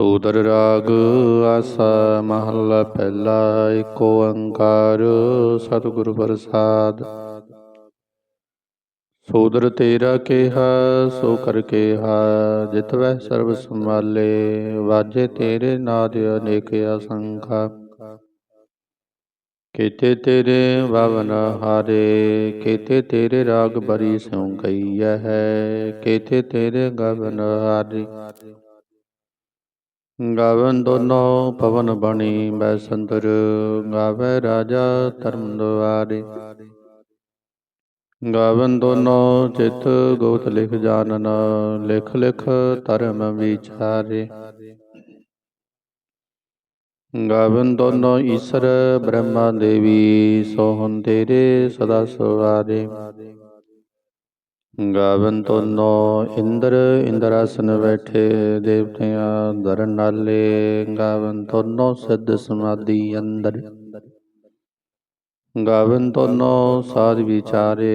ਉਦਰ ਰਾਗ ਆਸਾ ਮਹੱਲਾ ਪਹਿਲਾ ਏਕ ਓੰਕਾਰ ਸਤਿਗੁਰ ਪ੍ਰਸਾਦ। ਸੋਦਰ ਤੇਰਾ ਕਿਹਾ, ਸੋ ਕਰ ਕਿਹਾ, ਜਿਤ ਵੈ ਸਰਬ ਸੰਭਾਲੇ, ਵਾਜੇ ਤੇਰੇ ਨਾਦ ਅਨੇਕ ਅਸੰਖਾ। ਕੀਤੇ ਤੇਰੇ ਭਵਨ ਹਾਰੇ, ਕੀਤੇ ਤੇਰੇ ਰਾਗ ਬਰੀ ਸਿਉ ਗਈਆ ਹੈ, ਕੀਤੇ ਤੇਰੇ ਗਵਨ ਹਾਰੇ। ਗਾਵਨ ਦੋਨੋ ਪਵਨ ਬਣੀ ਬੈ ਸੰਦਰ ਗਾਵੇ ਰਾਜਾ ਧਰਮ ਦੁਆਰੇ। ਗਾਵਨ ਦੋਨੋ ਚਿਤ ਗੋਤ ਲਿਖ ਜਾਣਨ ਲਿਖ ਲਿਖ ਧਰਮ ਵਿਚਾਰੇ। ਗਾਵਨ ਦੋਨੋ ਈਸ਼ਰ ਬ੍ਰਹਮਾ ਦੇਵੀ ਸੋਹਨ ਤੇਰੇ ਸਦਾ ਸਵਾਰੇ। ਗਾਵਨ ਤੋਨੋ ਇੰਦਰ, ਇੰਦਰਾਸਨ ਬੈਠੇ, ਦੇਵਤਿਆਂ ਧਰਨ ਨਾਲੇ ਗਾਵਨ ਤੋਨੋ ਸਿੱਧ ਸਮਾਧੀ ਅੰਦਰ। ਗਾਵਨ ਤੋਨੋ ਸਾਧ ਵਿਚਾਰੇ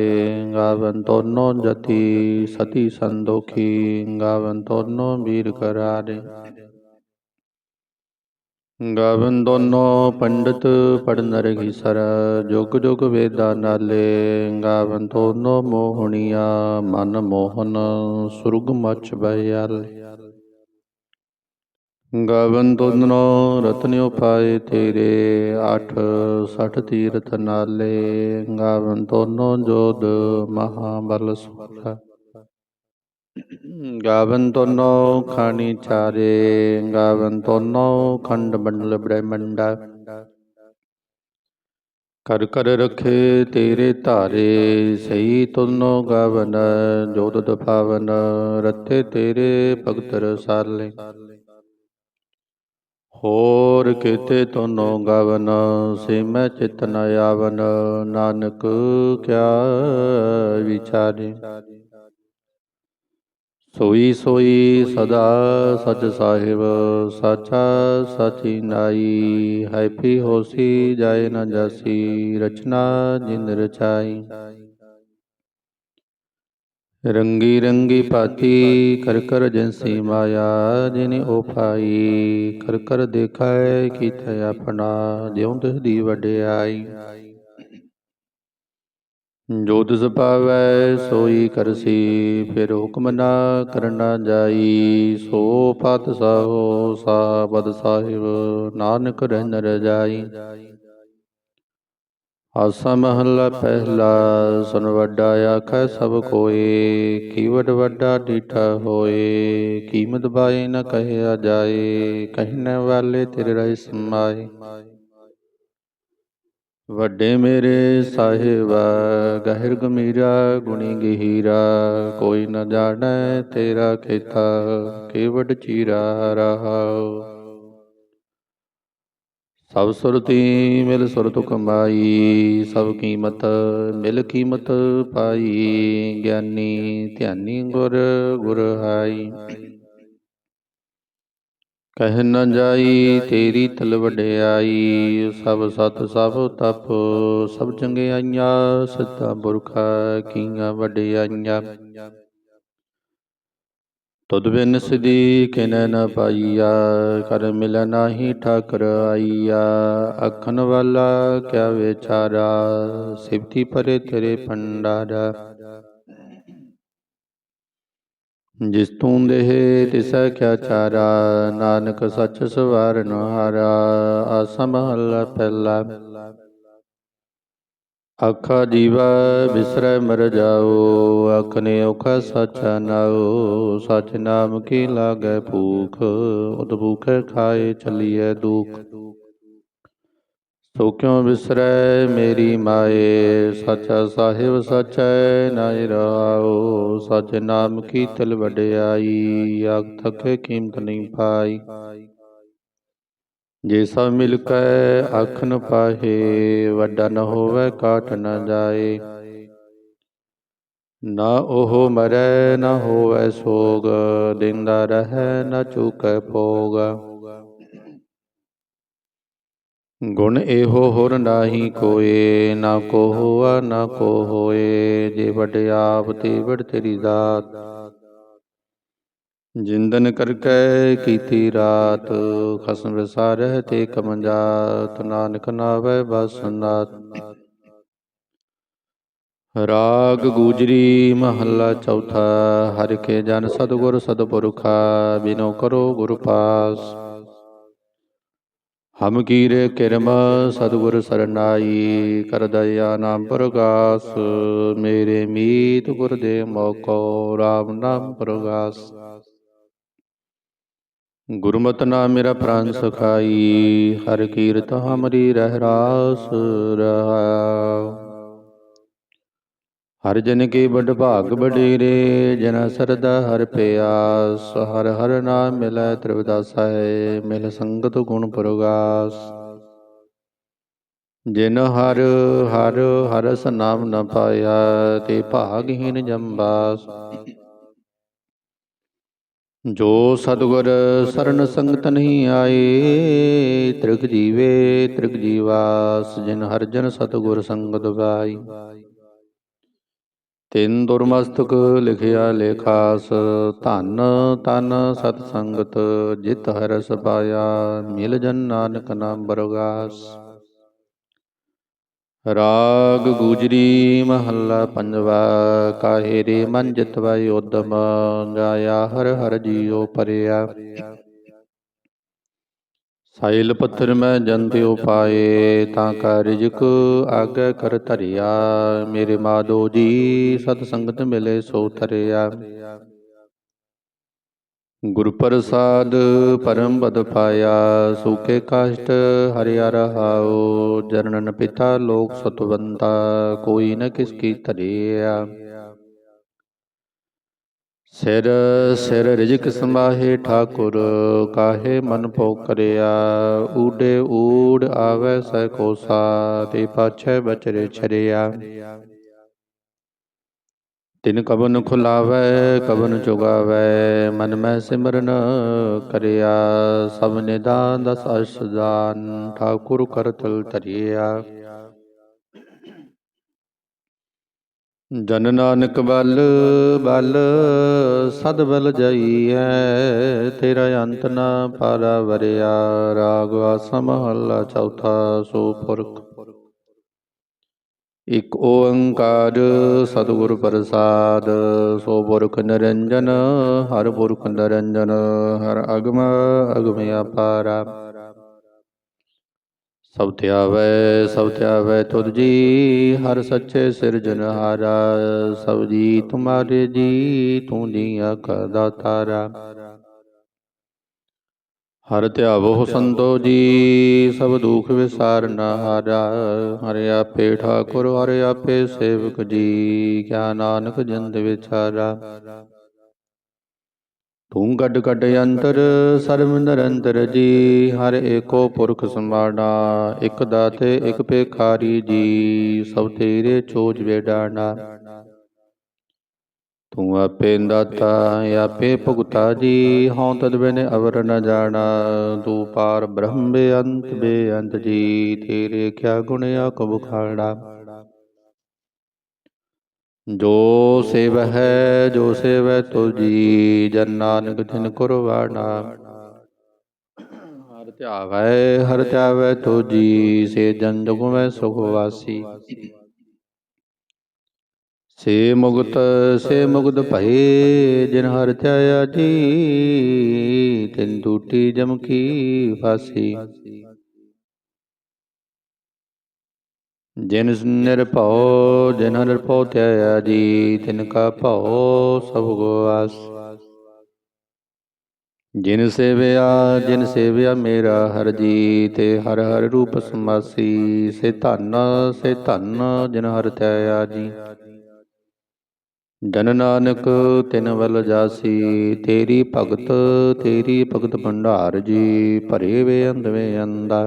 ਗਾਵਨ ਤੋਨੋ ਜਤੀ ਸਤੀ ਸੰਦੋਖੀ ਗਾਵਨ ਤੋਨੋ ਵੀਰ ਕਰਾਰੇ ਗਾਵਨ ਦੋਨੋ ਪੰਡਤ ਪੜਨ ਰਗੀ ਸਰ, ਜੁਗ ਜੁਗ ਵੇਦਾ ਨਾਲੇ, ਗਾਵਨ ਦੋਨੋ ਮੋਹਣੀਆ, ਮਨ ਮੋਹਨ, ਸੁਰਗ ਮਚ ਬਿਆਲ ਗਾਵਨ ਦੋਨੋ ਰਤਨਿਓ ਪਾਏ ਤੇਰੇ, ਅਠ ਸਠ ਤੀਰਥ ਨਾਲੇ, ਗਾਵਨ ਦੋਨੋ ਜੋਦ ਮਹਾਬਲ ਸੁਖ। ਗਾਵਨ ਤੋਨੋ ਖਾਣੀ ਚਾਰੇ, ਗਾਵਨ ਤੋਨੋ ਖੰਡ ਮੰਡਲ ਬ੍ਰਹਮੰਡਾ ਕਰ ਕਰ ਰਖੇ ਤੇਰੇ ਧਾਰੇ, ਸਹੀ ਤੁਨੋ ਗਾਵਨ, ਜੋਤ ਪਾਵਨ ਰਤੇ ਤੇਰੇ ਭਗਤ ਰਸਾਲੇ। ਹੋਰ ਕਿਤੇ ਤੋਨੋ ਗਾਵਨ ਸੇ ਚਿਤ ਨ ਆਵਨ, ਨਾਨਕ ਕਿਆ ਵਿਚਾਰੇ। ਸੋਈ ਸੋਈ ਸਦਾ ਸਚ ਸਾਹਿਬ, ਸਾਚਾ ਸਾਚੀ ਨਾਈ। ਹੈਪੀ ਹੋਸੀ ਜਾਏ ਨਾ ਜਾਸੀ, ਰਚਨਾ ਜਿਨ ਰਚਾਈ। ਰੰਗੀ ਰੰਗੀ ਪਾਤੀ, ਕਰ ਕਰ ਜੈਸੀ ਮਾਇਆ ਜਿਨੇ ਉਪਾਈ ਕਰ ਕਰ ਦੇਖਾਏ ਕੀਤੇ ਆਪਣਾ ਜਿਉ ਤਿਸ ਦੀ ਵਡਿਆਈ। ਜੋਤ ਤਿਸ ਪਾਵੈ ਸੋਈ ਕਰਸੀ, ਫਿਰ ਹੁਕਮ ਨਾ ਕਰਨਾ ਜਾਈ। ਸੋ ਪਤ ਸਾਹੋ ਸਾਬਦ ਸਾਹਿਬ, ਨਾਨਕ ਰਹਿਨ ਜਾਈ। ਆਸਾ ਮਹਲਾ ਪਹਿਲਾ, ਸੁਨ ਵੱਡਾ ਆਖੈ ਸਭ ਕੋਏ ਕੀਵਟ ਵੱਡਾ ਡੀਠਾ ਹੋਏ। ਕੀਮਤ ਬਾਏ ਨ ਕਹਿਆ ਜਾਏ, ਕਹਿਣ ਵਾਲੇ ਤੇਰੇ ਰਹਿ ਸਮਾਏ। ਵੱਡੇ ਮੇਰੇ ਸਾਹਿਬ, ਗਹਿਰ ਗਮੀਰਾ ਗੁਣੀ ਗਹੀਰਾ, ਕੋਈ ਨ ਜਾਣੈ ਤੇਰਾ ਖੇਤਾ, ਕੇਵਟ ਚੀਰਾ ਰਹਾਉ ਸਭ ਸੁਰਤੀ ਮਿਲ ਸੁਰਤ ਕਮਾਈ, ਸਭ ਕੀਮਤ ਮਿਲ ਕੀਮਤ ਪਾਈ, ਗਿਆਨੀ ਧਿਆਨੀ ਗੁਰ ਗੁਰ ਹਾਈ। ਕਹਿ ਨ ਜਾਈ, ਤੇਰੀ ਤਲ ਵਡਿਆਈ, ਸਭ ਸਤ ਸਭ ਤਪ, ਸਭ ਚੰਗਿਆਈਆਂ ਸਿੱਧਾ ਬੁਰਖਾ ਕੀਆਂ ਵਡਿਆਈਆਂ। ਤੁਧ ਬਿਨ ਸਦੀ ਕਿਨੈ ਨ ਪਾਈਆ, ਕਰ ਮਿਲ ਨਾਹੀ ਠਾਕਰ ਆਈਆ। ਅਖਨ ਵਾਲਾ ਕਿਆ ਵਿਚਾਰਾ, ਸਿਵਤੀ ਪਰੇ ਤੇਰੇ ਪੰਡਾਰਾ ਜਿਸ ਤੂੰ ਦੇਹ ਤਿਸੈ ਕਿਆ ਚਾਰਾ, ਨਾਨਕ ਸੱਚ ਸਵਾਰਨ ਹਾਰਾ, ਆਸਾ ਮਹੱਲਾ ਪਹਿਲਾ। ਆਖਾ ਜੀਵਾ ਬਿਸਰੈ ਮਰ ਜਾਓ, ਆਖਨੇ ਔਖਾ ਸਚਾ ਨਾਓ, ਸਚ ਨਾਮ ਕੀ ਲਾਗੈ ਭੂਖ ਉਤ ਭੂਖੇ ਖਾਏ ਚਲੀਐ ਦੁਖ। ਸੋ ਕਿਉ ਵਿਸਰੈ ਮੇਰੀ ਮਾਏ? ਸਚਾ ਸਾਹਿਬ ਸਚੈ ਨਾਇ ਰਹਾਉ। ਸਚ ਨਾਮ ਕੀ ਤਿਲ ਵਡਿਆਈ, ਆਖ ਥਕੇ ਕੀਮਤ ਨਹੀਂ ਪਾਈ। ਜੇ ਸਭ ਮਿਲ ਕੈ ਅੱਖ ਨ ਪਾਹੇ, ਵੱਡਾ ਨ ਹੋਵੇ ਕਾਟ ਨ ਜਾਏ। ਨਾ ਉਹ ਮਰੈ, ਨਾ ਹੋਵੇ ਸੋਗ, ਦਿੰਦਾ ਰਹੈ, ਨਾ ਚੁਕੈ ਭੋਗ। ਗੁਣ ਇਹੋ ਹੋਰ ਨਾਹੀ ਕੋਏ, ਨਾ ਕੋ ਹੋਆ ਨਾ ਕੋ ਹੋਏ ਜੇ ਵਡ ਆਪ ਤੇ ਵਡ ਤੇਰੀ ਦਾਤ ਜਿੰਦਨ ਕਰਕੈ ਕੀਤੀ ਰਾਤ, ਖਸਮ ਵਿਸਾਰਹਿ ਤੇ ਕਮੰਜਾਤ ਨਾਨਕ ਨਾਵੈ ਬਸਨਾਤ ਰਾਗ ਗੂਜਰੀ ਮਹੱਲਾ ਚੌਥਾ, ਹਰਿ ਕੇ ਜਨ ਸਤਿਗੁਰ ਸਤਿਪੁਰਖਾ, ਬਿਨੋ ਕਰੋ ਗੁਰ ਪਾਸ। ਹਮ ਕੀਰੇ ਕਿਰਮ ਸਤਿਗੁਰ ਸਰਨਾਈ, ਕਰ ਦਇਆ ਨਾਮ ਪ੍ਰਗਾਸ, ਮੇਰੇ ਮੀਤ ਗੁਰ ਦੇ ਮੋਕੋ ਰਾਮ ਨਾਮ ਪ੍ਰਗਾਸ। ਗੁਰਮਤ ਨਾਮ ਮੇਰਾ ਪ੍ਰਾਨ ਸਖਾਈ, ਹਰ ਕੀਰਤ ਹਮਰੀ ਰਹਿ ਰਾਸ ਰਹਾ। ਹਰ ਜਨ ਕੀ ਬੜ ਭਾਗ ਬਡੀਰੇ, ਜਨ ਸਰਦਾ ਹਰ ਪਿਆਸ, ਹਰ ਹਰ ਨਾਮ ਮਿਲੈ ਤ੍ਰਿਵਦਾਸੈ ਮਿਲ ਸੰਗਤ ਗੁਣ ਪ੍ਰਗਾਸ। ਜਿਨ ਹਰ ਹਰ ਹਰਸ ਨਾਮ ਨ ਪਾਇਆ, ਤੇ ਭਾਗਹੀਨ ਜੰਬਾਸ। ਜੋ ਸਤਿਗੁਰ ਸਰਨ ਸੰਗਤ ਨਹੀਂ ਆਏ, ਤ੍ਰਿਗ ਜੀਵੇ ਤ੍ਰਿਗ ਜੀਵਾਸ, ਜਿਨ ਹਰ ਜਨ ਸਤਿਗੁਰ ਸੰਗਤ ਪਾਈ। ਤਿੰਨ ਦੁਰਮਸਤਕ ਲਿਖਿਆ ਲੇਖਾਸ, ਧਨ ਤਨ ਸਤ ਸੰਗਤ, ਜਿਤ ਹਰਸ ਪਾਇਆ, ਮਿਲ ਜਨ ਨਾਨਕ ਨਾਮ ਬਰਗਾਸ। ਰਾਗ ਗੁਜਰੀ ਮਹੱਲਾ ਪੰਜਵਾ, ਕਾਹੇ ਰੇ ਮਨ ਜਿਤਵੈ ਉਦਮ, ਗਾਇਆ ਹਰ ਹਰ ਜੀਉ ਪਰਿਆ। ਸਾਇਲ ਪੱਥਰ ਮੈਂ ਜੰਤਿਉ ਪਾਏ ਤਾਂ ਕਾ ਰਿਜਕ ਆਗੇ ਕਰ ਧਰਿਆ। ਮੇਰੇ ਮਾਦੋ ਜੀ, ਸਤ ਸੰਗਤ ਮਿਲੇ ਸੋ ਧਰਿਆ। ਗੁਰ ਪ੍ਰਸਾਦ ਪਰਮ ਬਦ ਪਾਇਆ ਸੂਕੇ ਕਾਸ਼ਟ ਹਰਿਆ ਰਹਾਉ ਜਨਨ ਪਿਤਾ ਲੋਕ ਸਤਵੰਤਾ, ਕੋਈ ਨ ਕਿਸ ਕੀ ਧਰਿਆ। ਸਿਰ ਸਿਰ ਰਿਜਕ ਸਮਾਹੇ ਠਾਕੁਰ, ਕਾਹੇ ਮਨ ਭੋ ਕਰਿਆ ਊਡੇ ਊੜ ਆਵੈ ਸੈ ਕੋਸਾ, ਤੇ ਪਾਛੈ ਬਚਰੇ ਛਰਿਆ। ਤਿਨ ਕਬਨ ਖੁਲਾਵੈ ਕਬਨ ਚੁਗਾਵੈ ਮਨ ਮੈਂ ਸਿਮਰਨ ਕਰਿਆ। ਸਭ ਨਿਦਾਨ ਦਸ ਅਸ਼ਦਾਨ ਠਾਕੁਰ ਕਰਤਲ ਧਰਿਆ। ਜਨ ਨਾਨਕ ਬਲ ਬਲ ਸਦ ਬਲ ਜਾਈਐ, ਤੇਰਾ ਅੰਤ ਨਾ ਪਾਰਾ ਵਰਿਆ, ਰਾਗ ਆਸਾ ਮਹੱਲਾ ਚੌਥਾ ਸੋ ਪੁਰਖ ਇਕ ਓੰਕਾਰ ਸਤਿਗੁਰ ਪ੍ਰਸਾਦ ਸੋ ਪੁਰਖ ਨਿਰੰਜਨ, ਹਰ ਪੁਰਖ ਨਿਰੰਜਨ, ਹਰ ਅਗਮ ਅਗਮ ਅਪਾਰਾ ਸਭ ਧਿਆਵੈ ਸਭ ਧਿਆਵੈ ਤੁਧ ਜੀ, ਹਰ ਸੱਚੇ ਸਿਰਜਨਹਾਰਾ ਸਭ ਜੀ ਤੁਮਾਰੇ ਜੀ, ਤੂੰ ਦੀਆਂ ਕਦਾ ਤਾਰਾ। ਹਰ ਧਿਆਵੋ ਸੰਤੋ ਜੀ, ਸਭ ਦੁਖ ਵਿਸਾਰਨ ਹਾਰਾ। ਹਰਿ ਆਪੇ ਠਾਕੁਰ, ਹਰਿ ਆਪੇ ਸੇਵਕ ਜੀ ਕਿਆ ਨਾਨਕ ਜਿੰਦ ਵਿਚਾਰਾ। ਤੂੰ ਗੱਡ ਗੱਡ ਅੰਤਰ, ਸਰਬ ਨਿਰੰਤਰ ਜੀ, ਹਰ ਏਕੋ ਪੁਰਖ ਸਮਾਣਾ ਇਕ ਦਾਤੇ, ਇਕ ਪੇਖਾਰੀ ਜੀ, ਸਭ ਤੇਰੇ ਚੋਜ ਵੇਡਾਣਾ ਤੂੰ ਆਪੇ ਦਾਤਾ, ਆਪੇ ਭੁਗਤਾ ਜੀ, ਹਉ ਤਦ ਬਿਨ ਅਵਰ ਨ ਜਾਣਾ। ਤੂੰ ਪਾਰ ਬ੍ਰਹਮ ਬੇਅੰਤ ਬੇਅੰਤ ਜੀ, ਤੇਰੇ ਕਿਆ ਗੁਣ ਆਕਬ ਖਾੜਾ ਜੋ ਸੇਵ ਹੈ, ਜੋ ਸੇਵੈ ਤੁਲ ਜੀ, ਜਨ ਨਾਨਕ ਤਿਨ ਕੁਰਬਾਨਾ ਹਰ ਧਿਆਵੈ ਹਰ ਧਿਆਵੈ ਤੁ ਸੇ ਜਨ ਜੁਗ ਮੈਂ ਸੁਖ ਵਾਸੀ। ਸੇ ਮੁਕਤ, ਸੇ ਮੁਗਤ ਭਏ, ਜਿਨ ਹਰ ਧਿਆਇਆ ਜੀ, ਤਿਨ ਟੂਟੀ ਜਮ ਕੀ ਫਾਸੀ। ਜਿਨ ਨਿਰਭਉ ਜਿਨ ਨਿਰਭਉ ਧਿਆਇਆ ਜੀ, ਤਿਨ ਕਾ ਭਉ ਸਭ ਗਵਾਸ ਜਿਨ ਸੇਵਿਆ ਜਿਨ ਸੇਵਿਆ ਮੇਰਾ ਹਰ ਜੀ, ਤੇ ਹਰ ਹਰ ਰੂਪ ਸਮਾਸੀ, ਸੇ ਧਨ ਸੇ ਧਨ ਜਿਨ ਹਰ ਧਿਆਇਆ ਜੀ। ਜਨ ਨਾਨਕ, ਤਿਨ ਵੱਲ ਜਾਸੀ, ਤੇਰੀ ਭਗਤ ਤੇਰੀ ਭਗਤ ਭੰਡਾਰ ਜੀ, ਭਰੇ ਵੇ ਅੰਧ ਅੰਦਾ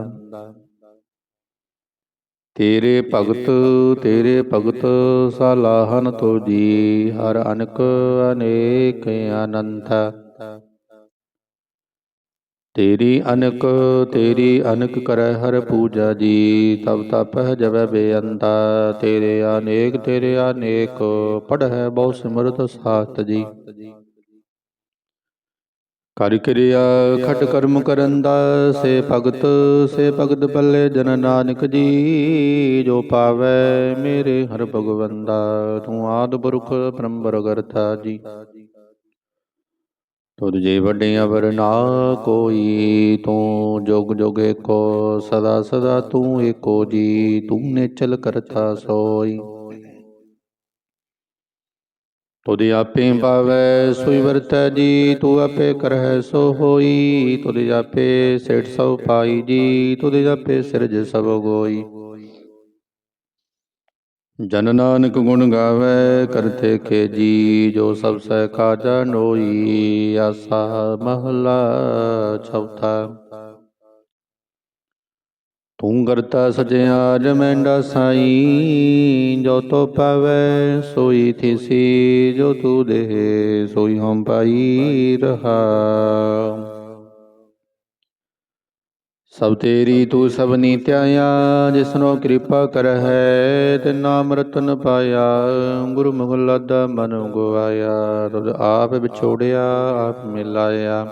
ਤੇਰੇ ਭਗਤ ਤੇਰੇ ਭਗਤ ਸਲਾਹਨ ਤੋ ਜੀ, ਹਰ ਅਨਕ, ਅਨੇਕ ਅਨੰਤ ਤੇਰੀ ਅਨਕ ਤੇਰੀ ਅਨਕ ਕਰੈ ਹਰ ਪੂਜਾ ਜੀ, ਤਬ ਤਪਹਿ ਜਵੈ ਬੇਅੰਤਾ। ਤੇਰੇ ਅਨੇਕ ਤੇਰੇ ਅਨੇਕ, ਪੜ੍ਹੈ ਬਹੁ ਸਿਮਰਤ ਸਾਤ ਜੀ। ਕਰ ਕਿਰਿਆ ਖਟ ਕਰਮ ਕਰਨ ਦਾ ਸੇ ਭਗਤ ਸੇ ਭਗਤ ਪੱਲੇ ਜਨ ਨਾਨਕ ਜੀ, ਜੋ ਪਾਵੈ ਮੇਰੇ ਹਰ ਭਗਵੰਦਾ ਤੂੰ ਆਦ ਪੁਰਖ ਪਰੰਪਰ ਕਰਤਾ ਜੀ। ਤੁਧ ਜੇ ਵੱਡੇ ਅਵਰ ਨਾ ਕੋਈ, ਤੂੰ ਜੁਗ ਜੁਗ ਏਕੋ, ਸਦਾ ਸਦਾ ਤੂੰ ਏਕੋ ਜੀ, ਤੂੰ ਨਿਚਲ ਕਰਤਾ ਸੋਈ। ਤੁਧ ਆਪੇ ਪਾਵੈ ਸੋਈ ਵਰਤੈ ਜੀ, ਤੂੰ ਆਪੇ ਕਰਹਿ, ਸੋ ਹੋਈ। ਤੁਧ ਆਪੇ ਸੇਠ ਸਭ ਪਾਈ ਜੀ, ਤੁਧ ਆਪੇ ਸਿਰਜ ਸਭ ਗੋਈ। ਜਨ ਨਾਨਕ ਗੁਣ ਗਾਵੇ, ਕਰਤੇ ਕੇ ਜੀ ਜੋ ਸਭ ਸਹਿ ਕਾਜਾ ਨੋਈ। ਆਸਾ ਮਹਲਾ ਚੌਥਾ। ਤੂੰ ਕਰਤਾ ਸਜਿਆ ਜਮੈਂਡਾ ਸਾਈ, ਜੋ ਤੋ ਪਾਵੈ ਸੋਈ ਥਿਸੀ ਜੋ ਤੂ ਦੇ ਸੋਈ ਹਮ ਪਾਈ ਰਹਾ। ਸਭ ਤੇਰੀ ਤੂੰ ਸਭ ਨੀਤਿਆਇਆ ਜਿਸਨੋ ਕਿਰਪਾ ਕਰਹਿ, ਤੇ ਨਾਮ ਰਤਨ ਪਾਇਆ, ਗੁਰੂ ਮੁਹੱਲਦਾ ਮਨ ਗਵਾਇਆ ਤੁਧ ਆਪ ਵਿਛੋੜਿਆ, ਆਪ ਮਿਲਾਇਆ।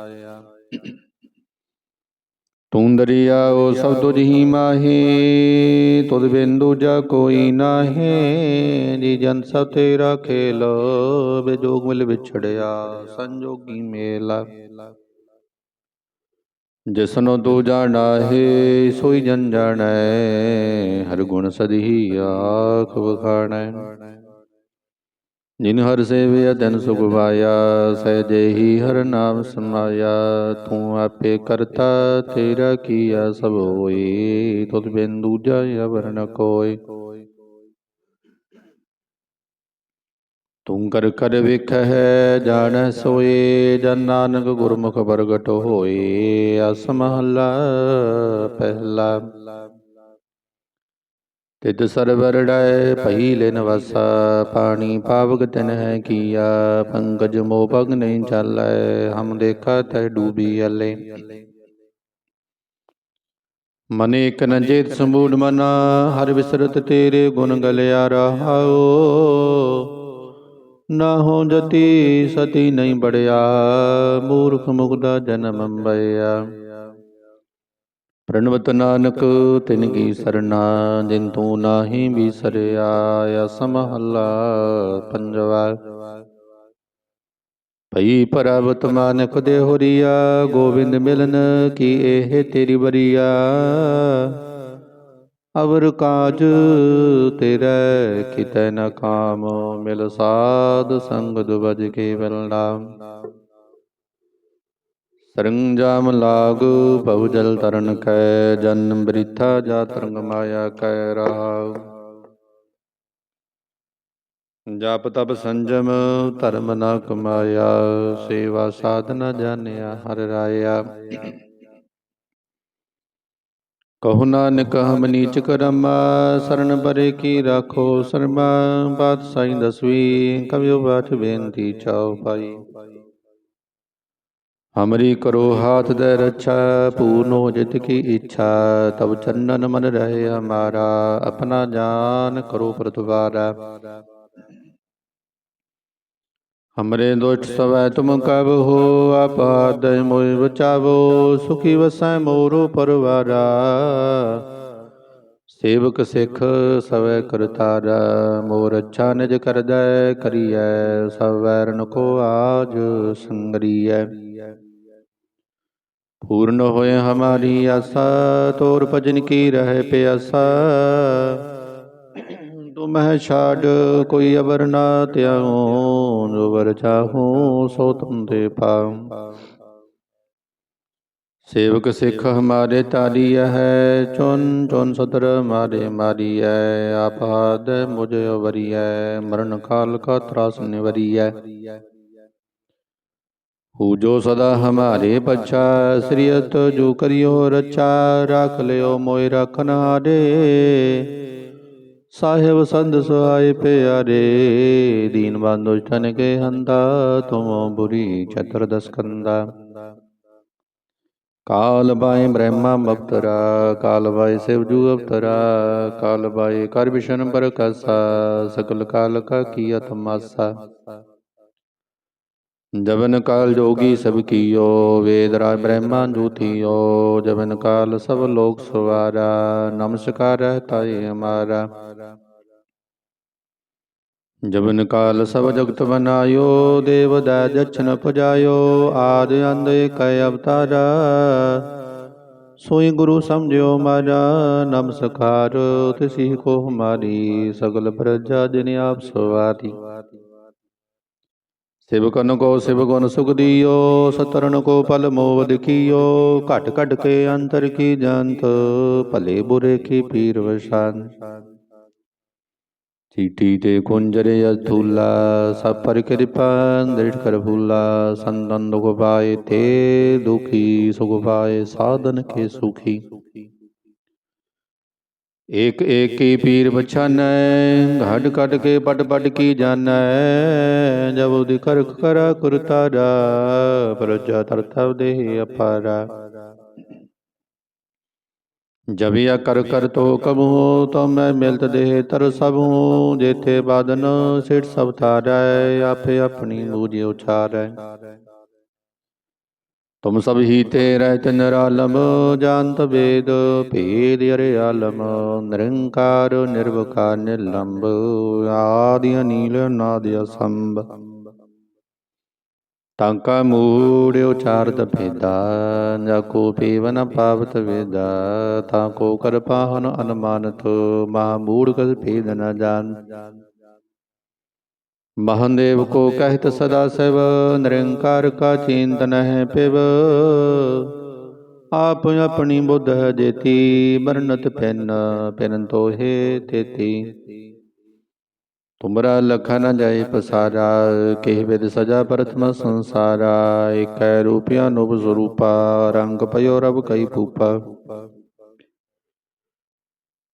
ਤੂੰ ਦਰਿਆ ਉਹ ਸਭ ਤੁਝ ਹੀ ਮਾਹੀ ਤੁਧ ਬਿਨ ਦੂਜਾ ਕੋਈ ਨਾਹੀ। ਜੀ ਜਨ ਸਭ ਤੇਰਾ ਖੇਲ ਬਿਜੋਗ ਮਿਲ ਵਿਛੜਿਆ ਸੰਜੋਗੀ ਮੇਲਾ। ਜਿਸਨੋ ਤੂੰ ਜਾਣਾ ਹੈ ਸੋਈ ਜਨ ਜਾਣੈ ਹਰ ਗੁਣ ਸਦਹੀ ਆਖ ਵਖਾਣੈ। ਜਿਨ ਹਰ ਸੇਵਿਆ ਤਨ ਸੁਖ ਪਾਇਆ ਸਹਿਜੇ ਹਰ ਨਾਮ ਸਮਾਇਆ ਤੂੰ ਆਪੇ ਕਰਤਾ ਤੇਰਾ ਕੀਆ ਸਭ ਹੋਈ, ਤੁਧ ਬਿਨ ਦੂਜਾ ਅਵਰ ਨ ਕੋਇ ਤੂੰ ਕਰ ਕਰ ਵੇਖੈ ਜਾਣੈ ਸੋਏ, ਜਨ ਨਾਨਕ ਗੁਰਮੁਖ ਪ੍ਰਗਟ ਹੋਏ, ਅਸ ਮਹਲਾ ਪਹਿਲਾ। ਤਿਤ ਸਰਵਰ ਡਾਇ ਭਈ ਲੈਨ ਵਸਾ ਪਾਣੀ ਪਾਵਕ ਤਿਨ ਹੈ ਕੀਆ, ਪੰਕਜ ਮੋ ਪਗ ਨਹੀਂ ਚਾਲੈ, ਹਮ ਦੇਖਾ ਤੈ ਡੂਬੀ ਅਲੇ। ਮਨੇ ਇਕ ਨ ਜੇਤ ਸਮੂੜ ਮਨਾ, ਹਰ ਵਿਸਰਤ ਤੇਰੇ ਗੁਣ ਗਲਿਆ ਰਹਾਓ ਨਾ ਹੋ ਜਤੀ ਸਤੀ ਨਹੀਂ ਬੜਿਆ, ਮੂਰਖ ਮੁਗਦਾ ਜਨਮ ਬਇਆ ਪ੍ਰਣਵਤ ਨਾਨਕ ਤਿਨ ਕੀ ਸਰਨਾ ਜਿਨ ਤੂੰ ਨਾਹੀ ਵਿਸਰਿਆ ਅਸ ਮਹੱਲਾ ਪੰਜਵਾ। ਭਈ ਪਰਬਤ ਮਾਨਕ ਦੇ ਹੋਰੀਆ ਗੋਬਿੰਦ ਮਿਲਨ ਕੀ ਇਹ ਤੇਰੀ ਬਰੀਆ ਅਵਰ ਕਾਜ ਤੇਰੇ ਕਿਤੈ ਨ ਕਾਮ, ਮਿਲ ਸਾਧ ਸੰਗ ਦੁਬਜ ਕੇ ਬਲਨਾ ਸਰੰਜਾਮ ਲਾਗ ਭਉ ਜਲ ਤਰਨ ਕੈ ਜਨਮ ਬ੍ਰਿਥਾ ਜਾ ਤਰੰਗ ਮਾਇਆ ਕੈ ਰਹਾਉ ਜਪ ਤਪ ਸੰਜਮ, ਧਰਮ ਨ ਕਮਾਇਆ, ਸੇਵਾ ਸਾਧਨਾ ਜਾਣਿਆ ਹਰ ਰਾਇਆ। ਕਹੋ ਨਾਨਕ, ਹਮ ਨੀਚ ਕਰਮ, ਸਰਨ ਪਰੇ ਕੀ ਰਾਖੋ ਸਰਮਾ ਬਾਤ ਸਾਈ ਦਸਵੀ ਕਵਿਓ ਬਾਠ ਬੇਨਤੀ ਚਾਉ ਪਾਈ। ਹਮਰੀ ਕਰੋ ਹਾਥ ਦੇ ਰੱਛਾ, ਪੂਰਨੋ ਜਿਤ ਕੀ ਇੱਛਾ ਤਬ ਚੰਨਨ ਮਨ ਰਹੇ ਹਮਾਰਾ ਆਪਣਾ ਜਾਨ ਕਰੋ ਪ੍ਰਤਵਾਰਾ। ਹਮਰੇ ਦੋਟ ਸਵੈ ਤੁਮ ਕਬ ਹੋ ਆਪਾਦ ਮੋਇ ਬਚਾਵੋ, ਸੁਖੀ ਵਸੈ ਮੋਰੋ ਪਰਵਾਰਾ। ਸੇਵਕ ਸਿੱਖ ਸਵੈ ਕਰਤਾਰਾ, ਮੋਰ ਅੱਛਾ ਨਿਜ ਕਰਦੈ, ਕਰੀਐ ਸਭ ਵੈਰਨ ਕੋ ਆਜ ਸੰਗਰੀਐ। ਪੂਰਨ ਹੋਏ ਹਮਾਰੀ ਆਸਾ ਤੋਰ ਭਜਨ ਕੀ ਰਹਿ ਪਿਆਸਾ ਤੁਮਹਿ ਛਾੜ ਕੋਈ ਅਵਰ ਨਾ ਤਿਆਉ ਜੋ ਵਰ ਚਾਹੂ ਸੋ ਤੁਮ ਦੇ ਪਾਉ ਸੇਵਕ ਸਿੱਖ ਹਮਾਰੇ ਤਾਲੀਆ ਹੈ ਚੁਨ ਚੁਨ ਸਤਰ ਮਾਰੇ ਮਾਰੀਐ ਆਪਾਦ ਮੁਝ ਵਰੀਐ ਮਰਨ ਕਾਲ ਕਾ ਤਰਾਸ ਨਿਵਰੀਐ ਹੂ ਜੋ ਸਦਾ ਹਮਾਰੇ ਪਛਾ, ਸ੍ਰੀਅਤ ਜੋ ਕਰਿਓ ਰਚਾ ਰਾਖ ਲਿਓ ਮੋਇ ਰਖਨ ਸਾਹਿਬ ਸੰਤ ਸਹਾਇ ਪਿਆਰੇ, ਦੀਨ ਬੰਦੁ ਠਨ ਕੇ ਹੰਦਾ, ਤੁਮ ਬੁਰੀ ਚਤਰ ਦਸ ਕਾਲ ਬਾਈ ਬ੍ਰਹਮਾ ਬਖਤਰਾ ਕਾਲ ਬਾਈ ਸਿਵਜੂ ਅਵਤਰਾ, ਕਾਲ ਬਾਈ ਕਰ ਵਿਸ਼ਨ ਬਰਕਸਾ, ਸਕਲ ਕਾਲ ਕਾ ਕੀਆ ਤਮਾਸਾ। ਜਬਨ ਕਾਲ ਜੋਗੀ ਸਭ ਕੀਓ ਵੇਦ ਰਾਜ ਬ੍ਰਹਮਾ ਜੂਥੀਓ ਜਬਨ ਕਾਲ ਸਭ ਲੋਕ ਸਵਾਰਾ ਨਮਸਕਾਰ ਤਾਈ ਹਮਾਰਾ। ਜਬਨ ਕਾਲ ਸਭ ਜਗਤ ਬਨਾਇਓ ਦੇਵ ਦੈ ਜਛਨ ਪਜਾਇਓ ਆਦ ਅੰਤ ਕੈ ਅਵਤਾਰਾ। ਸੋਈ ਗੁਰੂ ਸਮਝਿਓ ਮਾਰਾ ਨਮਸਕਾਰ ਤਿਸੀ ਕੋ ਹਮਾਰੀ ਸਗਲ ਪ੍ਰਜਾ ਜਿਨ ਆਪ ਸਵਾਰੀ। ਸਿਵਕਨ ਕੋ ਸਿਵ ਗੁਣ ਸੁਖ ਦੀਓ ਸਤਰਨ ਕੋ ਪਲ ਮੋਵ ਦਿਖੀਓ ਘਟ ਘਟ ਕੇ ਅੰਤਰ ਕੀ ਜੰਤ ਭਲੇ ਬੁਰੇ ਕੀ ਪੀਰ ਵਸਾਨ ਚੀਟੀ ਤੇ ਕੁੰਜਰੇ ਅਧੂਲਾ ਸਭ ਪਰ ਕਿਰਪਾ ਦ੍ਰਿੜ ਕਰ ਭੂਲਾ ਸੰਤਨ ਦੁਖ ਪਾਏ ਤੇ ਦੁਖੀ ਸੁਖ ਪਾਏ ਸਾਧਨ ਕੇ ਸੁਖੀ ਏਕ ਏਕ ਪੀਰ ਬਛਾਨੈ ਘੜ ਘਟ ਕੇ ਪਟ ਪਟ ਕੀ ਜਾਣੈ ਜਬ ਉਦਿ ਕਰਖ ਕਰਾ ਕੁਰਤਾਰਾ ਪ੍ਰਜਾ ਤਰਥਵ ਦੇਹ ਅਪਾਰਾ। ਜਬਿਆ ਕਰ ਕਰ ਤੋ ਕਬੂ, ਤੋ ਮੈਂ ਮਿਲਤ ਦੇਹ ਤਰ ਸਭੂ, ਜੇਥੇ ਬਾਦਨ ਸਿਟ ਸਭ ਥਾਰੈ ਆਪੇ ਆਪਣੀ ਬੂਝਿ ਉਚਾਰੈ। ਤੁਮ ਸਭ ਹੀ ਤੇ ਰਹਿਤ ਨਿਰਾਲਮ ਜਾਣਤ ਵੇਦ, ਭੇਦ ਅਰੇ ਆਲਮ, ਨਿਰੰਕਾਰ ਨਿਰਵਕਾਰ ਨਿਲੰਬ ਆਦਿ ਅਨੀਲ ਨਾਦ ਅਸੰਭ। ਤਾਂਕਾ ਮੂੜ ਉਚਾਰਤ ਭੇਦਾ, ਜਾ ਕੋ ਪੀਵਨ ਪਾਵਤ ਵੇਦਾ, ਤਾਂ ਕੋ ਕਰ ਪਾਹਨ ਅਨਮਾਨਤ, ਮਹਾ ਮੂੜ ਕਸ ਭੇਦ ਨ ਜਾਣ। ਮਹਾਦੇਵ ਕੋ ਕਹਿਤ ਸਦਾ ਸਿਵ ਨਿਰੰਕਾਰ ਕਾ ਚਿੰਤਨ ਹੈ ਪਿਵ। ਆਪ ਆਪਣੀ ਬੁੱਧ ਜੇਤੀ ਬਰਨਤ ਪੈਨ ਪੈਨ ਤੋਹੇ ਤੇਤੀ। ਤੁਮਰਾ ਲਖਾ ਨ ਜਾਏ ਪਸਾਰਾ ਕਹਿ ਵਿਦ ਸਜਾ ਪ੍ਰਥਮ ਸੰਸਾਰਾ। ਏਕੈ ਰੂਪਿਆ ਨੁਭ ਸਰੂਪਾ ਰੰਗ ਪਇਓ ਰਬ ਕਈ ਭੂਪਾ।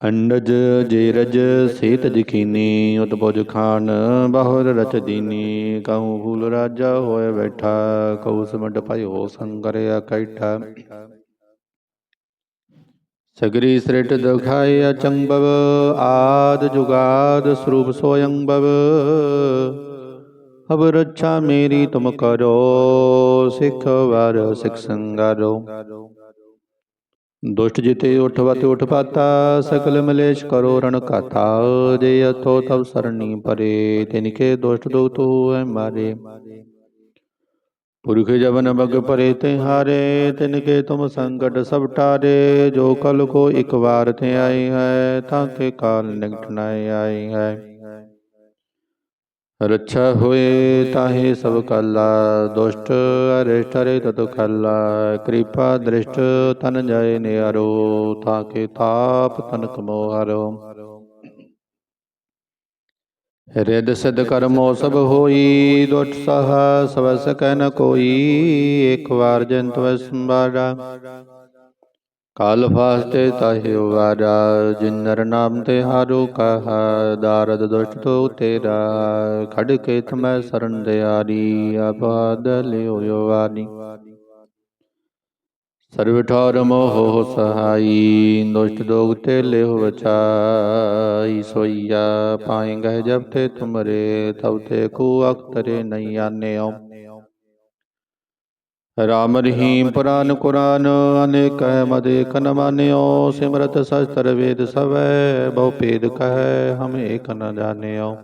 ਅੰਡਜ ਜੇਰਜ ਸੇਤ ਜਖੀਨੀ, ਉਤਪੁਜ ਖਾਨ ਬਹੁਰ ਰਚ ਦੀਨੀ, ਕਹੂੰ ਫੂਲ ਰਾਜਾ ਹੋਏ ਬੈਠਾ, ਕਹੂ ਸਮਡ ਭਇਓ ਸੰਗਰ ਅਕੈਠਾ ਸਗਰੀ ਸ੍ਰਿਟ ਦਖਾਇ ਅਚੰਬਵ ਆਦ ਜੁਗਾਦ ਸਰੂਪ ਸੋਯੰਬਵ ਅਬ ਰੱਛਾ ਮੇਰੀ ਤੁਮ ਕਰੋ, ਸਿੱਖ ਵਰ ਸਿੱਖ ਸੰਗਾਰੋ। ਦੁਸ਼ਟ ਜਿਤੇ ਉਠਵਤ ਉਠ ਪਾਤਾ, ਸਕਲ ਮਲੇਸ਼ ਕਰੋ ਰਣ ਕਾਤਾ, ਜੇ ਅਥੋ ਤਵ ਸਰਣੀ ਪਰੇ ਤਿਨਕੇ ਦੁਸ਼ਟ ਦੁਤ ਹੋਏ ਮਾਰੇ। ਪੁਰਖ ਜਵਨ ਬਗ ਪਰੇ ਤੇ ਹਾਰੇ ਤਿਨਕੇ ਤੁਮ ਸੰਕਟ ਸਭ ਟਾਰੇ, ਜੋ ਕਲ ਕੋ ਇਕ ਵਾਰ ਤੇ ਆਈ ਹੈ, ਤਾਂ ਕੇ ਕਾਲ ਨਿਕਟ ਨ ਆਈ ਹੈ। ਰੱਛਾ ਹੋਏ ਤਾਹੇ ਸਭ ਕਾਲਾ, ਦੁਸ਼ਟ ਅਰਿਸ਼ਟ ਰੇ ਤਤ ਖਾਲਾ, ਕਿਰਪਾ ਦ੍ਰਿਸ਼ਟ ਤਨ ਜਾਏ ਨਿਆਰੋ ਤਾਂ ਕੇ ਤਾਪ ਕਮੋ ਹਰੋ। ਰਿਦ ਸਿਧ ਕਰਮੋ ਸਭ ਹੋਈ ਦੁਟ ਸਹ ਸਵ ਕਹਿ ਨ ਕੋਈ, ਇੱਕ ਵਾਰ ਜੰਤ ਵੈ ਸੰਭਾਰਾ ਕਾਲ ਫਾਸਤੇ ਤਾਹਿ ਵਾਰਾ ਜਿਨ ਨਰ ਨਾਮ ਤੇ ਹਾਰੋ ਕਹਾ, ਦਾਰਦ ਦੁਸ਼ਟ ਤੋ ਤੇਰਾ, ਖੜ ਕੇ ਥਮੈ ਸਰਨ ਦਿਆਰੀ ਆਪਾਦ ਲਿਓ ਯਵਾਨੀ ਸਰਵ ਠੌਰ ਮੋਹ ਸਹਾਈ, ਦੁਸ਼ਟ ਦੋਗ ਤੇ ਲਿਹੁ ਬਚਾਈ ਸੋਈਆ ਪਾਏਂਗੇ ਜਬ ਤੇ ਤੁਮਰੇ, ਤਬ ਤੇ ਕੋ ਅਖਤਰੇ ਨਹੀਂ ਆਨੇ ਓ ਰਾਮ ਰਹੀਮ ਪੁਰਾਨ ਕੁਰਾਨ ਅਨੇਕ ਹੈ ਮਦੇ ਕਨ ਮਾਨਿਓ ਸਿਮਰਤ ਸਸਤਰ ਵੇਦ ਸਵੈ ਬਹੁ ਭੇਦ ਕਹੈ ਹਮ ਏਕ ਨ ਜਾਣਿਓ।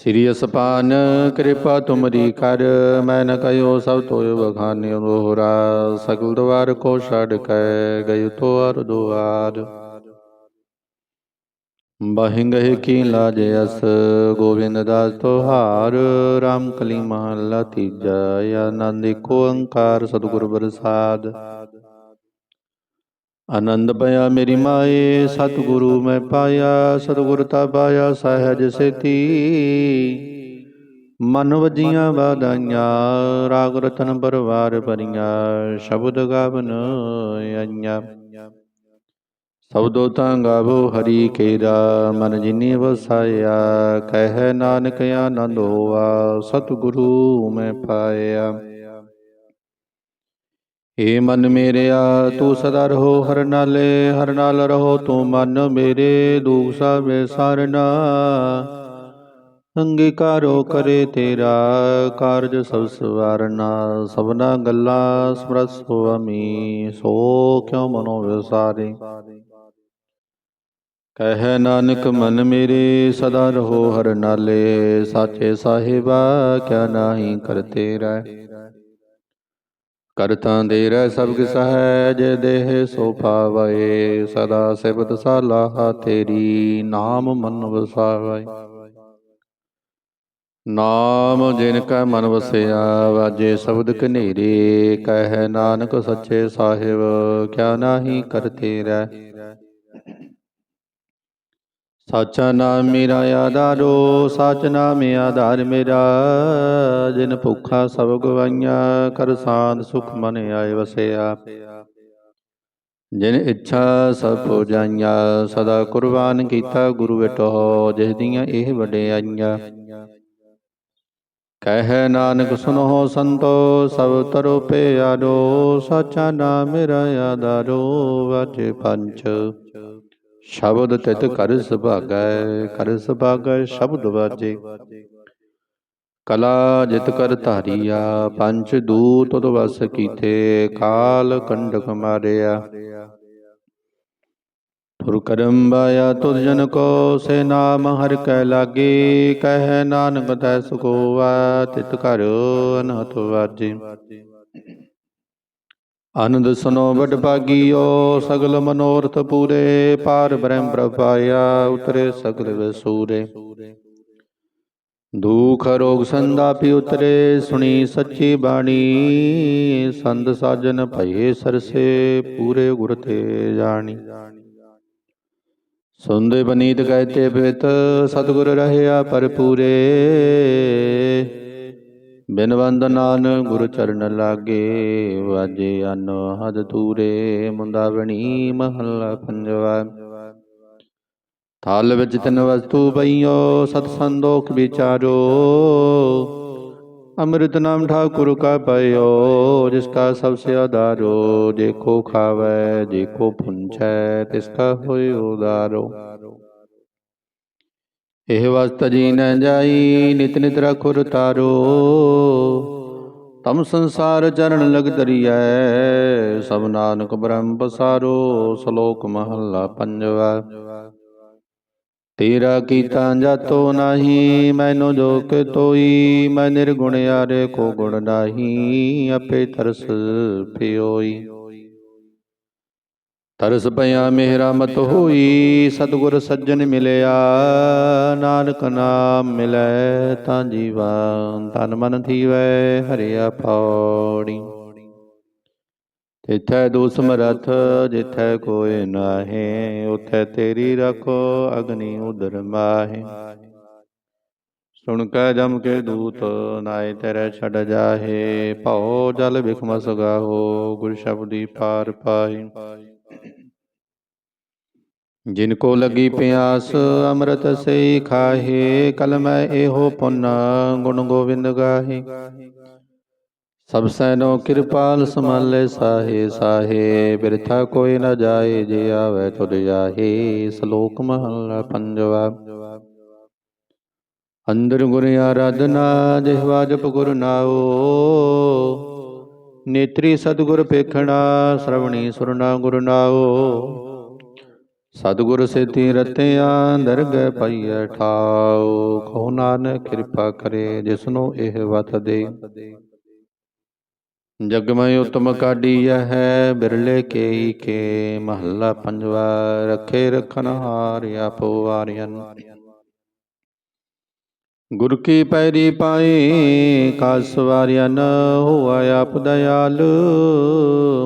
ਸ੍ਰੀ ਅਸਪਾਨ ਕਿਰਪਾ ਤੁਮਰੀ ਕਰ ਮੈਂ ਨ ਕਯੋ ਸਭ ਤੋਇ ਬਖਾਨਿ ਦੋਹਰਾ ਸਗਲ ਦਵਾਰ ਕੋ ਛੜ ਕੈ ਗਇ ਤੋ ਅਰ ਦੁਆਰ। ਬਹਿੰਗਹਿ ਕੀ ਲਾਜ ਅਸ? ਗੋਬਿੰਦ ਦਾਸ ਤੁਹਾਰ RAM ਕਲੀ ਮਹਲਾ ਤੀਜਾ, ਆਨੰਦ ਏਕੋ ਓੰਕਾਰ, ਸਤਿਗੁਰ ਪ੍ਰਸਾਦ। ਆਨੰਦ ਪਿਆ ਮੇਰੀ ਮਾਏ, ਸਤਿਗੁਰੂ ਮੈਂ ਪਾਇਆ, ਸਤਿਗੁਰ ਤਾ ਪਾਇਆ ਸਹਿਜ ਸੇਤੀ। ਮਨ ਵਜੀਆਂ ਬਾਧਾਈਆਂ ਰਾਗ ਰਤਨ ਪਰਵਾਰ ਭਰੀਆਂ, ਸ਼ਬਦ ਗਾਵਨ ਆਈਆਂ। ਸਬਦੋ ਤਾਂ ਗਾਵੋ ਹਰੀ ਕੇਰਾ, ਮਨ ਜਿਨੀ ਵਸਾਇਆ, ਕਹਿ ਨਾਨਕ ਆਨੰਦ ਹੋਆ, ਸਤਿਗੁਰੂ ਮੈਂ ਪਾਇਆ। ਏ ਮਨ ਮੇਰਿਆ, ਤੂੰ ਸਦਾ ਰਹੋ ਹਰ ਨਾਲੇ, ਹਰ ਨਾਲ ਰਹੋ ਤੂੰ ਮਨ ਮੇਰੇ, ਦੁਖ ਸਭ ਸਰਨਾ। ਅੰਗੀਕਾਰੋ ਕਰੇ ਤੇਰਾ, ਕਾਰਜ ਸਭ ਸਵਾਰਨਾ, ਸਭਨਾ ਗੱਲਾਂ ਸਮਰਤ ਸੁਆਮੀ, ਸੋ ਕਿਉ ਮਨੋ ਵਿਸਾਰੇ। ਕਹਿ ਨਾਨਕ ਮਨ ਮੇਰੇ, ਸਦਾ ਰਹੋ ਹਰ ਨਾਲੇ। ਸਾਚੇ ਸਾਹਿਬਾ, ਕਿਆ ਨਾਹੀ ਕਰਤੇ ਰਹਿ। ਕਰਤਾਂ ਦੇ ਰਹਿ ਸਭ ਕਿਸ ਹੈ ਜੇ ਦੇਹ ਸੋ ਪਾਵੈ ਸਦਾ ਸਿਬਤ ਸਾਲਾਹ ਤੇਰੀ, ਨਾਮ ਮਨ ਵਸਾਵੈ ਨਾਮ ਜਿਨ ਕੈ ਮਨ ਵਸਿਆ, ਵਾਜੇ ਸ਼ਬਦ ਕਨੇਰੇ ਕਹਿ ਨਾਨਕ ਸੱਚੇ ਸਾਹਿਬ, ਕਿਆ ਨਾਹੀ ਕਰਤੇ ਰਹਿ। ਸਾਚਾ ਨਾਮ ਮੇਰਾ ਆਧਾਰੋ, ਸਾਚ ਨਾਮ ਆਧਾਰ ਮੇਰਾ। ਜਿਨ ਭੁੱਖਾ ਸਭ ਗਵਾਈਆਂ, ਕਰ ਸਾਧ ਸੁਖ ਮਨ ਆਏ ਵਸਿਆ। ਜਿਨ ਇੱਛਾ ਸਭ ਹੋ ਸਦਾ ਕੁਰਬਾਨ ਕੀਤਾ ਗੁਰੂ ਵਿਟੋ ਜਿਸ ਦੀਆਂ ਇਹ ਵਡਿਆਈਆਂ। ਕਹਿ ਨਾਨਕ ਸੁਨੋ ਸੰਤੋ, ਸਭ ਤਰੋ ਪਿਆਰੋ, ਸਾਚਾ ਨਾਮ ਮੇਰਾ ਆਧਾਰੋ ਵਾਜੇ ਪੰਚ। ਸ਼ਬਦ ਤਿਤ ਕਰ ਸੁਭਾਗੈ ਕਰ ਸੁਭਾਗੈ ਸ਼ਬਦ ਵਾਜੇ। ਕਲਾ ਜਿਤ ਕਰ ਧਾਰੀਆ ਪੰਚ ਦੂਤ ਤੁਧ ਵਸ ਕੀਤੇ, ਕਾਲ ਕੰਡਕ ਮਾਰਿਆ। ਤੁਰ ਕਰਮ ਬਾਇਆ ਤੁਧ ਜਨ ਕੋ, ਸੇ ਨਾਮ ਹਰ ਕੈ ਲਾਗੇ, ਕਹਿ ਨਾਨਕ ਤੈ ਸੁਖੋਵਾ ਤਿਤ ਕਰ ਅਨਹਤ ਵਾਜੇ। ਆਨੰਦ ਸੁਨੋ ਵਡ ਭਾਗੀਓ, ਸਗਲ ਮਨੋਰਥ ਪੂਰੇ, ਪਾਰ ਬ੍ਰਹਮ ਪ੍ਰਪਾਇਆ ਉਤਰੇ ਸਗਲ ਵਸੂਰੇ। ਦੁਖ ਰੋਗ ਸੰਦਾਪੀ ਉਤਰੇ, ਸੁਣੀ ਸੱਚੀ ਬਾਣੀ, ਸੰਦ ਸਾਜਨ ਭਏ ਸਰਸੇ, ਪੂਰੇ ਗੁਰ ਤੇ ਜਾਣੀ। ਸੁੰਦੇ ਬਨੀਤ ਕਹਤੇ ਬਿਤ, ਸਤਿਗੁਰ ਰਹਿਆ ਪਰਪੂਰੇ ਬਿਨਵੰਦ ਨਾਨ ਗੁਰ ਚਰਨ ਲਾਗੇ, ਵਾਜੇ ਅਨ ਹਦ ਤੂਰੇ ਮੁੰਦਾਵਣੀ ਮਹੱਲਾ ਪੰਜਵਾ। ਥਾਲ ਵਿੱਚ ਤਿੰਨ ਵਸਤੂ ਪਈਓ, ਸਤ ਸੰਦੋਖ ਵਿਚਾਰੋ। ਅੰਮ੍ਰਿਤ ਨਾਮ ਠਾਕੁਰ ਕਾ ਪਇਓ, ਜਿਸ ਕਾ ਸਭ ਸੇ ਆਧਾਰੋ। ਦੇਖੋ ਖਾਵੇ ਦੇਖੋ ਪੁੰਛੈ, ਤਿਸ ਕਾ ਹੋਇ ਉਦਾਰੋ। ਇਹ ਵਸਤ ਜੀ ਨ ਜਾਈ, ਨਿਤ ਨਿਤ ਰਖੁਰ ਤਾਰੋ। ਤਮ ਸੰਸਾਰ ਚਰਨ ਲਗ ਦਰੀਐ, ਸਭ ਨਾਨਕ ਬ੍ਰਹਮ ਪਸਾਰੋ, ਸ਼ਲੋਕ ਮਹੱਲਾ ਪੰਜਵਾ। ਤੇਰਾ ਕੀਤਾ ਜਾਤੋ ਨਾਹੀ, ਮੈਨੋ ਜੋ ਕਿ ਤੋਈ, ਮੈਂ ਨਿਰਗੁਣ ਯਾਰੇ ਕੋ ਗੁਣ ਨਾਹੀ, ਆਪੇ ਤਰਸ ਪਿਓਈ। ਤਰਸ ਪਿਆ ਮੇਰਾ ਮਤ ਹੋਈ, ਸਤਿਗੁਰ ਸੱਜਣ ਮਿਲਿਆ। ਨਾਨਕ ਨਾਮ ਮਿਲੈ ਤਾਂ ਜੀਵਾ ਤਨ ਮਨ ਥੀਵੈ, ਹਰਿਆ ਪੌੜੀ। ਤਿਥੈ ਦੂ ਜਿਥੈ ਕੋਇ ਨਾਹੀ, ਉਥੈ ਤੇਰੀ ਰਖੋ ਅਗਨੀ ਉਦਰ ਮਾਹੇ। ਸੁਣ ਕੈ ਜਮ ਕੇ ਦੂਤ ਨਾਏ ਤੇਰੇ ਛੱਡ ਜਾਹੇ। ਭਉ ਜਲ ਬਿਖਮਸ ਗਾਹੋ, ਗੁਰ ਸ਼ਬਦੀ ਪਾਰ ਪਾਈ ਜਿਨ ਕੋ ਲਗੀ ਪਿਆਸ, ਅੰਮ੍ਰਿਤ ਸੇ ਖਾਹੇ ਕਲਮੈ ਇਹੋ ਪੁੰਨ, ਗੁਣ ਗੋਬਿੰਦ ਗਾਹੇ। ਸਭ ਸੈਨੋ ਕਿਰਪਾਲ ਸਮਾਲੇ ਸਾਹੇ ਸਾਹੇ, ਬਿਰਥਾ ਕੋਈ ਨ ਜਾਏ, ਜੇ ਆਵੇ ਤੁਧ ਜਾਹੇ। ਸ਼ਲੋਕ ਮਹਲਾ ਪੰਜਵਾ। ਅੰਦਰ ਗੁਰ ਆਰਾਧਨਾ ਜਿਹਵਾ ਜਪ ਗੁਰ ਨਾਓ ਨੇਤਰੀ ਸਤਿਗੁਰ ਪੇਖਣਾ ਸ਼ਰਵਣੀ ਸੁਰਨਾ ਗੁਰ ਨਾਓ ਸਤਿਗੁਰ ਸੇਤੀ ਰਤਿਆਂ ਦਰਗਹਿ ਪਈਐ ਠਾਉ ਕੋ ਨਾਨਕ ਕਿਰਪਾ ਕਰੇ ਜਿਸਨੂੰ ਇਹ ਵਤ ਦੇ। ਜਗ ਮੈਂ ਉਤਮ ਕਾਢੀਐ ਹੈ, ਬਿਰਲੇ ਕੇਈ ਕੇ, ਮਹੱਲਾ ਪੰਜਵਾ, ਰਖੇ ਰਖਨ ਹਾਰ ਆਪੋ ਗੁਰ ਕੀ ਪੈਰੀ ਪਾਏ, ਕਾਸ ਵਾਰਿਅਨ, ਹੋਆ ਆਪ ਦਇਆਲ,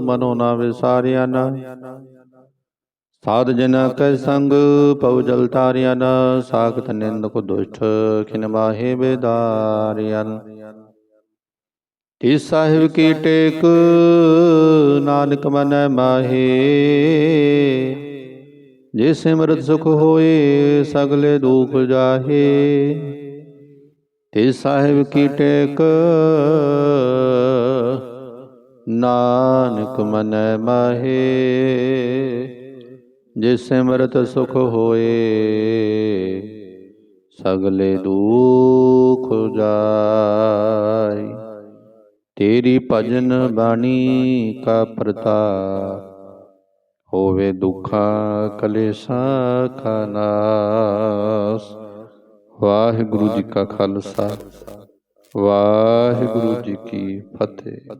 ਮਨੋ ਨਾ ਵਿਸਾਰਿਆ ਨਾ ਸਾਧ ਜਨਾ ਕੈ ਸੰਗ, ਪਉ ਜਲ ਤਾਰਿਆਨ ਸਾਖਤ ਨਿੰਦ ਕੋ ਦੁਸ਼ਟ, ਖਿਨ ਮਾਹੇ ਬੇਦਾਰਿਆਨ ਤਿਸ ਸਾਹਿਬ ਕੀ ਟੇਕ, ਨਾਨਕ ਮਨ ਮਾਹੇ। ਜੇ ਸਿਮਰਤ ਸੁਖ ਹੋਏ, ਸਗਲੇ ਦੁਖ ਜਾਹੇ। ਤਿਸ ਸਾਹਿਬ ਕੀ ਟੇਕ, ਨਾਨਕ ਮਨ ਮਾਹੇ। ਜੇ ਸਿਮਰਤ ਸੁਖ ਹੋਏ, ਸਗਲੇ ਦੁਖ ਜਾਈ ਤੇਰੀ ਭਜਨ ਬਾਣੀ ਕਾ ਪ੍ਰਤਾਪ, ਹੋਵੇ ਦੁੱਖਾਂ ਕਲੇਸ਼ਾਂ ਕਾ ਨਾਸ। ਵਾਹਿਗੁਰੂ ਜੀ ਕਾ ਖਾਲਸਾ, ਵਾਹਿਗੁਰੂ ਜੀ ਕੀ ਫਤਿਹ।